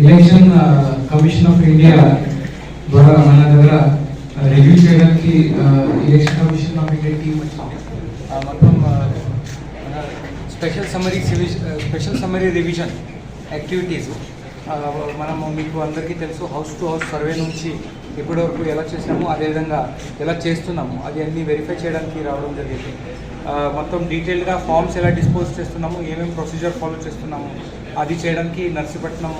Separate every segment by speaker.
Speaker 1: Election commission of India ద్వారా మన దగ్గర రివ్యూ చేయడానికి Election Commission of India team వచ్చింది. మొత్తం special summary special summary revision activities మనము మీకు అందరికీ తెలుసు హౌస్ టు హౌస్ సర్వే నుంచి ఇప్పటివరకు ఎలా చేసామో అదేవిధంగా ఎలా చేస్తున్నాము అది అన్నీ వెరిఫై చేయడానికి రావడం జరిగింది. మొత్తం డీటెయిల్గా ఫామ్స్ ఎలా డిస్పోజ్ చేస్తున్నాము ఏమేమి ప్రొసీజర్ ఫాలో చేస్తున్నాము అది చేయడానికి నర్సీపట్నం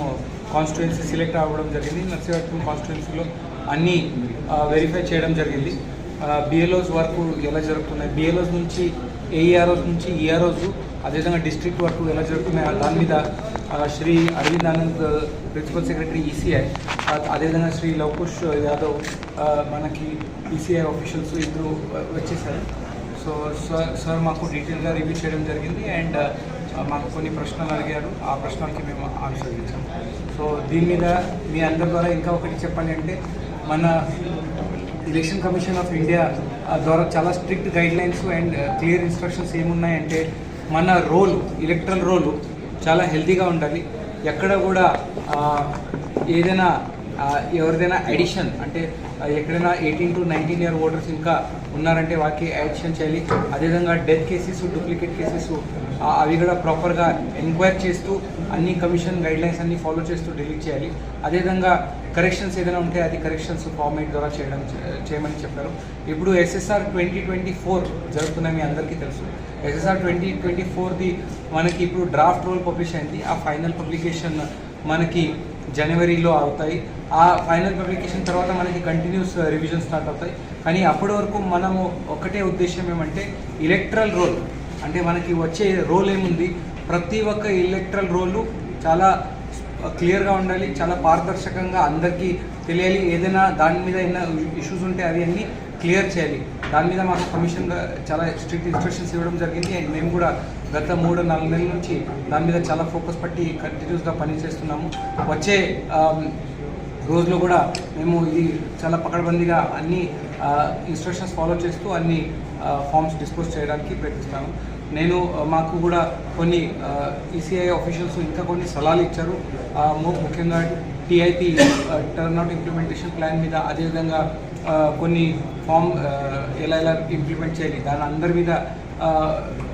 Speaker 1: కాన్స్టిట్యుయెన్సీ సెలెక్ట్ అవ్వడం జరిగింది. నర్సీపట్నం కాన్స్టిట్యుయెన్సీలో అన్నీ వెరిఫై చేయడం జరిగింది. బిఎల్ఓస్ వరకు ఎలా జరుగుతున్నాయి? బిఎల్ఓస్ నుంచి ఏఈఆర్ఓస్ నుంచి ఈఆర్ఓస్ అదేవిధంగా డిస్ట్రిక్ట్ వర్క్ ఎలా జరుగుతున్నాయి దాని మీద Shri Arvind Anand principal secretary ECI అదేవిధంగా శ్రీ లవకుష్ యాదవ్ మనకి ఈసీఐ ఆఫీషియల్స్ ఇద్దరు వచ్చేసారు. సో సార్ సార్ మాకు డీటెయిల్గా రివ్యూ చేయడం జరిగింది అండ్ మాకు కొన్ని ప్రశ్నలు అడిగారు. ఆ ప్రశ్నలకి మేము ఆన్సర్ ఇచ్చాము సో దీని మీద మీ అందరి ద్వారా ఇంకా ఒకటి చెప్పాలి అంటే మన ఎలక్షన్ కమిషన్ ఆఫ్ ఇండియా ద్వారా చాలా strict guidelines and clear instructions ఏమున్నాయంటే మన రోల్ ఎలక్ట్రల్ రోల్ చాలా హెల్తీగా ఉండాలి. ఎక్కడ కూడా ఏదైనా ఎవరిదైనా ఎడిషన్ అంటే ఎక్కడైనా eighteen to nineteen year voters ఇంకా ఉన్నారంటే వారికి యాడిషన్ చేయాలి. అదేవిధంగా డెత్ కేసెస్ డూప్లికేట్ కేసెస్ అవి కూడా ప్రాపర్గా ఎంక్వైర్ చేస్తూ అన్ని కమిషన్ గైడ్లైన్స్ అన్ని ఫాలో చేస్తూ డిలీట్ చేయాలి. అదేవిధంగా కరెక్షన్స్ ఏదైనా ఉంటే అది కరెక్షన్స్ ఫార్మేట్ ద్వారా చేయడం చేయమని చెప్పారు. ఇప్పుడు ఎస్ఎస్ఆర్ ట్వంటీ ట్వంటీ ఫోర్ జరుగుతుందని మీ అందరికీ తెలుసు. ఎస్ఎస్ఆర్ ట్వంటీ ట్వంటీ ఫోర్ది మనకి ఇప్పుడు డ్రాఫ్ట్ రోల్ పబ్లిష్ అయింది. ఆ ఫైనల్ పబ్లికేషన్ మనకి జనవరిలో అవుతాయి. ఆ ఫైనల్ పబ్లికేషన్ తర్వాత మనకి కంటిన్యూస్ రివిజన్ స్టార్ట్ అవుతాయి. కానీ అప్పటి వరకు మనము ఒకటే ఉద్దేశం ఏమంటే ఎలక్ట్రల్ రోల్ అంటే మనకి వచ్చే రోల్ ఏముంది? ప్రతి ఒక్క ఎలక్ట్రల్ రోలు చాలా క్లియర్గా ఉండాలి చాలా పారదర్శకంగా అందరికీ తెలియాలి. ఏదైనా దాని మీద ఏమైనా ఇష్యూస్ ఉంటే అవి అన్నీ క్లియర్ చేయాలి. దాని మీద మాకు కమిషన్ చాలా స్ట్రిక్ట్ ఇన్స్ట్రక్షన్స్ ఇవ్వడం జరిగింది. అండ్ మేము కూడా గత మూడు నాలుగు నెలల నుంచి దాని మీద చాలా ఫోకస్ పట్టి కంటిన్యూస్గా పనిచేస్తున్నాము వచ్చే రోజులో కూడా మేము ఇది చాలా పకడ్బందీగా అన్ని ఇన్స్ట్రక్షన్స్ ఫాలో చేస్తూ అన్ని ఫామ్స్ డిస్పోజ్ చేయడానికి ప్రయత్నిస్తాము. నేను మాకు కూడా కొన్ని ఈసీఐ ఆఫీషియల్స్ ఇంకా కొన్ని సలహాలు ఇచ్చారు. ముఖ్యంగా టీఐపీ టర్న్అవుట్ ఇంప్లిమెంటేషన్ ప్లాన్ మీద అదేవిధంగా కొన్ని ఫామ్ ఎలా ఎలా ఇంప్లిమెంట్ చేయాలి దాని అందరి మీద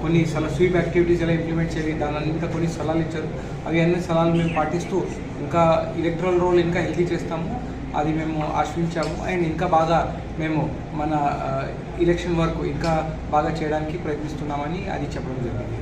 Speaker 1: కొన్ని సల స్వీప్ యాక్టివిటీస్ ఎలా ఇంప్లిమెంట్ చేయాలి దాని అన్ని కొన్ని సలహాలు ఇచ్చారు. అవి అన్ని సలహాలు మేము పాటిస్తూ ఇంకా ఎలక్ట్రల్ రోల్ ఇంకా హెల్తీ చేస్తాము. అది మేము ఆశ్రయించాము. అండ్ ఇంకా బాగా మేము మన ఎలక్షన్ వరకు ఇంకా బాగా చేయడానికి ప్రయత్నిస్తున్నామని అది చెప్పడం జరిగింది.